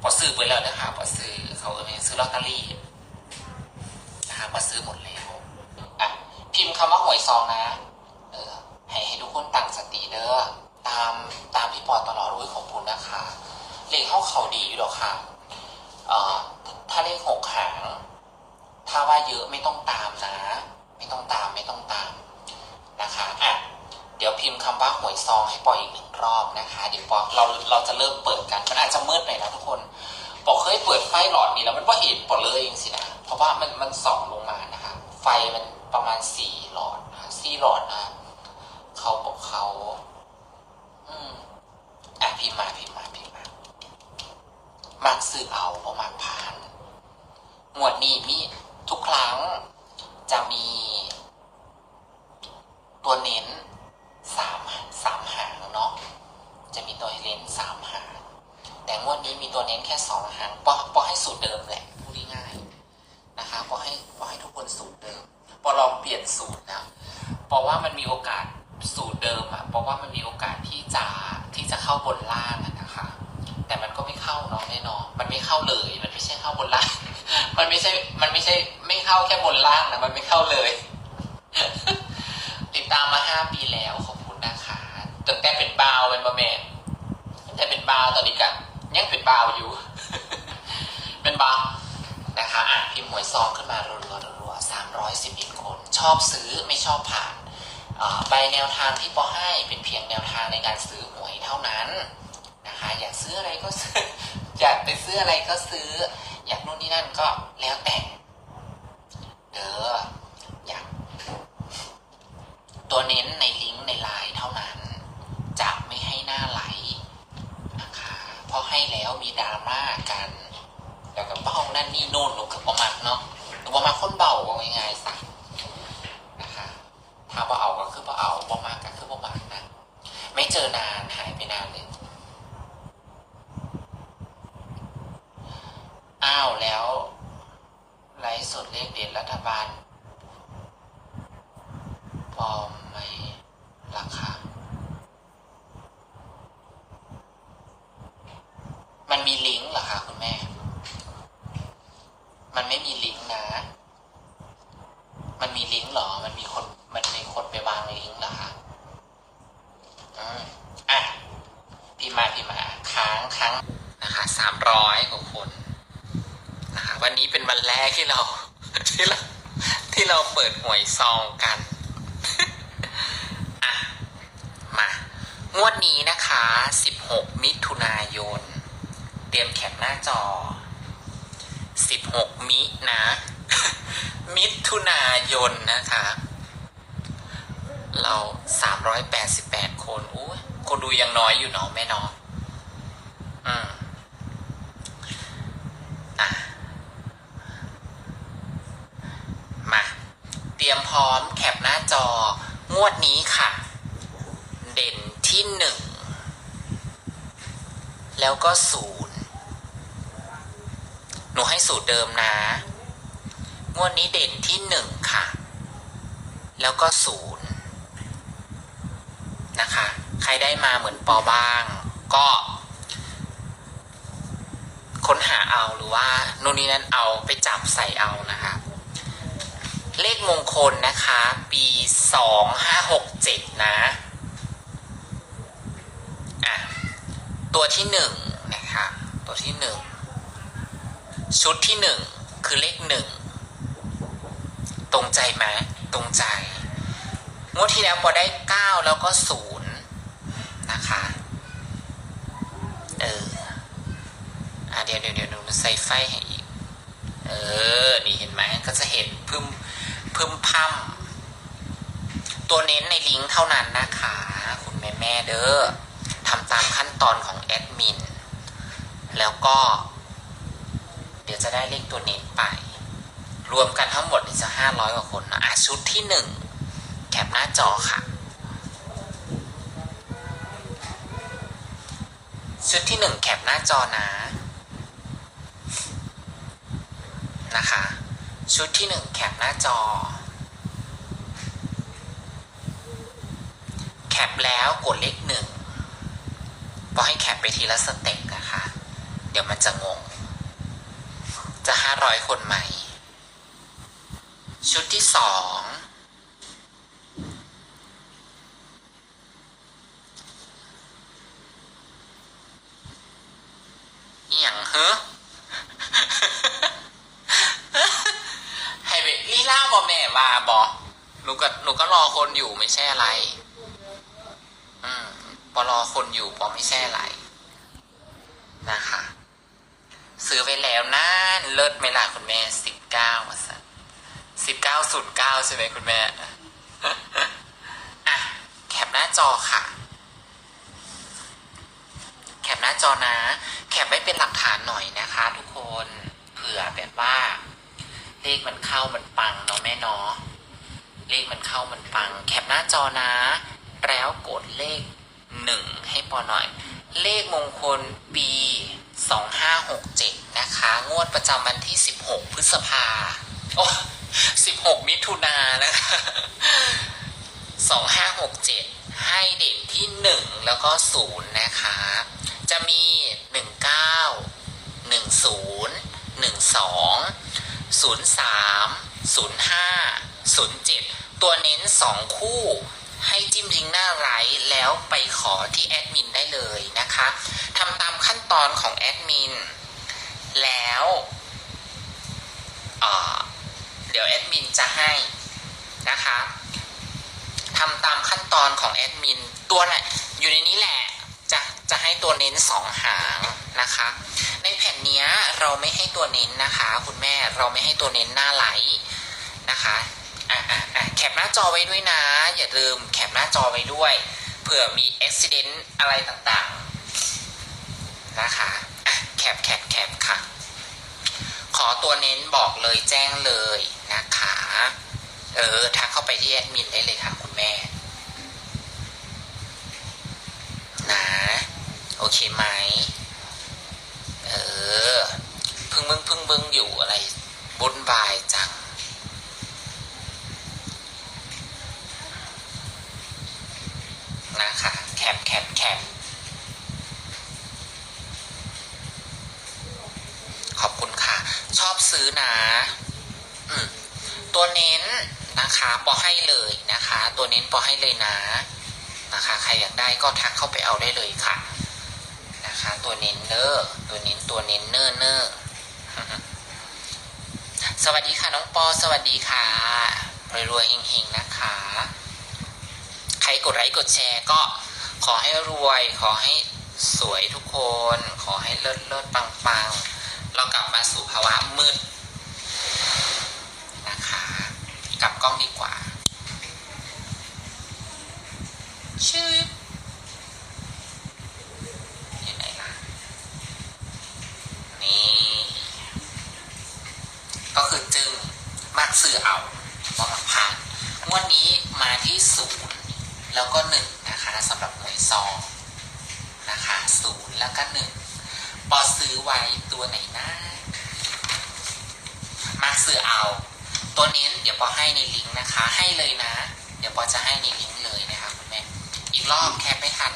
พอซื้อไปแล้วนะคะพอซื้อเขาเอซื้อลอตเตอรี่นะคะพอซื้อหมดแล้วอะพิมพ์คำว่าหวยซองนะ เออให้ให้ทุกคนตั้งสติเด้อตามตามพี่ปอตลอดอุ้ยของคุณนะคะเลขเข้าเขาดีอยู่หรอกค่ะเอ่อถ้าเลขหกหาง ถ้าว่าเยอะไม่ต้องตามนะ ไม่ต้องตามไม่ต้องตามนะคะอะเดี๋ยวพิมพ์คำว่าหวยซองให้ปออีกหนึ่งรอบนะคะ เดี๋ยวปอเราเราจะเริ่มเปิดกันมันอาจจะมืดหน่อยนะทุกคนปอกเคยเปิดไฟหลอดนี้แล้วมันว่าเห็นปอเลยเองสินะเพราะว่ามันมันส่องลงมานะคะไฟมันประมาณสี่หลอดสี่หลอดนะเขาบอกเขาอืมอะพิมพ์มาพิมพ์มาพิมพ์มามักซื้อเอาเพระมักผ่านหมวดนี้มีทุกครั้งจะมีตัวเน้นสามสามหางเนาะ จะมีตัวเน้นสามหางแต่งวดนี้มีตัวเน้นแค่สองหางปอปอให้สูตรเดิมแหละพูดง่ายๆนะคะปอให้ปอให้ทุกคนสูตรเดิมปอลองเปลี่ยนสูตรนะปอว่ามันมีโอกาสสูตรเดิมอะปอว่ามันมีโอกาสที่จะที่จะเข้าบนล่างนะคะ แต่มันก็ไม่เข้าเนาะแน่นอนมันไม่เข้าเลย มันไม่ใช่เข้าบนล่าง มันไม่ใช่ มันไม่ใช่ไม่เข้าแค่บนล่างนะมันไม่เข้าเลย ติดตามมาห้าปีแล้วขอบคุณนะคะตั้ง แต่เป็นบาวเป็นบะเมนตั้งแต่เป็นบาวตอนนี้กันยังเป็นบาวอยู่ เป็นบาวนะคะอะพิมพ์หวยซองขึ้นมารัวๆรัวๆสามร้อยสิบเอ็ดคน ชอบซื้อไม่ชอบผ่านใบแนวทางที่ปอให้เป็นเพียงแนวทางในการซื้อหวยเท่านั้นนะคะอยากซื้ออะไรก็ซื้อ อยากไปซื้ออะไรก็ซื้อ อยากนู่นนี่นั่นก็แล้วแต่เด้ออยากตัวเน้นในลิงก์ในไลน์เท่านั้น จะไม่ให้หน้าไหลนะคะเพราะให้แล้วมี ดราม่ากันแล้วกับเบ้านั่นนี่โน่นหนูกับประมาณเนาะหนูประมาณคนเบาว่าง่ายๆสักนะคะถ้าบ่เอาก็คือบ่เอาบ่มากก็คือบ่มากนะไม่เจอนานเลย อ้าวแล้วไลฟ์สดเลขเด่นรัฐบาลปลอมไหมราคามันมีลิงก์เหรอคะคุณแม่ มันไม่มีลิงก์นะ มันมีลิงก์เหรอ มันมีคน มันมีคนไปวางลิงก์เหรอคะอืมอะพิมพ์มาพิมพ์มาค้างค้างนะคะสามร้อยกว่าคน นะคะวันนี้เป็นวันแรก ที่เรา ที่เราที่เราเปิดหวยซองกันอะมางวดนี้นะคะ 16 มิถุนายน เตรียมแคปหน้าจอ 16 มินะ มิถุนายนนะคะ เรา 388 คนอู้คนดูยังน้อยอยู่เนาะแม่เนาะอืม อะ มา เต รียมพร้อมแคปหน้าจองวดนี้ค่ะ เด่นที่หนึ่งแล้วก็ศูนย์หนูให้สูตรเดิมนะ งวดนี้เด่นที่หนึ่งค่ะ แล้วก็ศูนย์นะคะ ใครได้มาเหมือนปอบ้าง ก็ค้นหาเอาหรือว่านู่นนี่นั่นเอาไปจับใส่เอานะคะ เลขมงคลนะคะ ปีสองห้าหกเจ็ดนะอะตัวที่หนึ่งนะคะตัวที่หนึ่งชุดที่หนึ่งคือเลขหนึ่งตรงใจไหมตรงใจงวดที่แล้วพอได้เก้าแล้วก็ศูนย์นะคะเอออะเดี๋ยวเดี๋ยวเดี๋ยวหนูใส่ไฟให้อีก เออ นี่เห็นไหมก็จะเห็นพึ่ม พึมพัมตัวเน้นในลิงก์เท่านั้นนะคะ คุณแม่แม่เด้อทำตามขั้นตอนของแอดมิน แล้วก็ เดี๋ยวจะได้เลขตัวเน้นไป รวมกันทั้งหมดจะห้าร้อยกว่าคนนะอะชุดที่หนึ่งแคปหน้าจอค่ะ ชุดที่หนึ่งแคปหน้าจอนะนะคะ ชุดที่หนึ่งแคปหน้าจอ แคปแล้วกดเลขหนึ่งพอให้แคปไปทีละสเต็ปนะคะ เดี๋ยวมันจะงง จะห้าร้อยคนใหม่ ชุดที่สองอย่างเฮ้อ ให้ไปลีล่าบอแม่ว่าบอหนูก็หนูก็ร อคนอยู่ไม่ใช่อะไร อืมปอรอคนอยู่ปอไม่ใช่อะไร นะคะ ซื้อไปแล้วนั่นเลิศไหมล่ะคุณแม่สิบเก้าสันสิบเก้าศูนย์เก้าใช่ไหมคุณแม่อะแคปหน้าจอค่ะ แคปหน้าจอนะ แคปไว้เป็นหลักฐานหน่อยนะคะ ทุกคนเผื่อแบบว่า เลขมันเข้ามันปังเนาะแม่เนาะ เลขมันเข้ามันปัง แคปหน้าจอนะ แล้วกดเลขหนึ่งให้ปอหน่อย เลขมงคลปี 2567 นะคะ งวดประจำวันที่ 16 พฤษภาโอ้16 มิถุนายนนะคะ2567 ให้เด่นที่ 1 แล้วก็ 0 นะคะ จะมี 19 10 12 03 05 07 ตัวเน้น 2 คู่ ให้จิ้มลิงก์หน้าไลฟ์แล้วไปขอที่แอดมินได้เลยนะคะทำตามขั้นตอนของแอดมิน แล้วเเดี๋ยวแอดมินจะให้นะคะทำตามขั้นตอนของแอดมินตัวแหละอยู่ในนี้แหละจะจะให้ตัวเน้นสองหางนะคะ ในแผ่นนี้เราไม่ให้ตัวเน้นนะคะ คุณแม่เราไม่ให้ตัวเน้นหน้าไลท์นะคะ แคปหน้าจอไว้ด้วยนะ อย่าลืมแคปหน้าจอไว้ด้วยเผื่อมีอุบิเหตุอะไรต่างๆนะคะแคปแคปแคปค่ะ ขอตัวเน้นบอกเลยแจ้งเลยนะคะเออทักเข้าไปที่แอดมินได้เลยค่ะคุณแม่นะโอเคไหมเออพึ่งมึงพึ่งมึงอยู่อะไรบุญบายจัง นะคะ แคปแคปแคปขอบคุณค่ะ ชอบซื้อนะอตัวเน้นนะคะปอให้เลยนะคะ ตัวเน้นปอให้เลยนะนะคะ ใครอยากได้ก็ทักเข้าไปเอาได้เลยค่ะ นะคะ ตัวเน้นเนอร์ตัวเน้นตัวเน้นเนอร์เนอร์สวัสดีค่ะน้องปอสวัสดีค่ะรวยๆเฮงๆนะคะ ใครกดไลค์กดแชร์ก็ขอให้รวย ขอให้สวยทุกคน ขอให้เลิศเลิศปังปังๆ เรากลับมาสู่ภาวะมืดนะคะกลับกล้องดีกว่า ชื่ออยู่ไหนล่ะนี่ก็คือจึงมากซื้อเอาว่ามักพานงวดนี้มาที่ศูนย์แล้วก็หนึ่งนะคะสำหรับหน่วยซองนะคะศูนย์แล้วก็หนึ่ง ซื้อไว้ตัวไหนนะมาซื้อเอา ตัวนี้เดี๋ยวปอให้ในลิงก์นะคะ ให้เลยนะ เดี๋ยวปอจะให้ในลิงก์เลยนะคะคุณแม่อีกรอบแคปไม่ทัน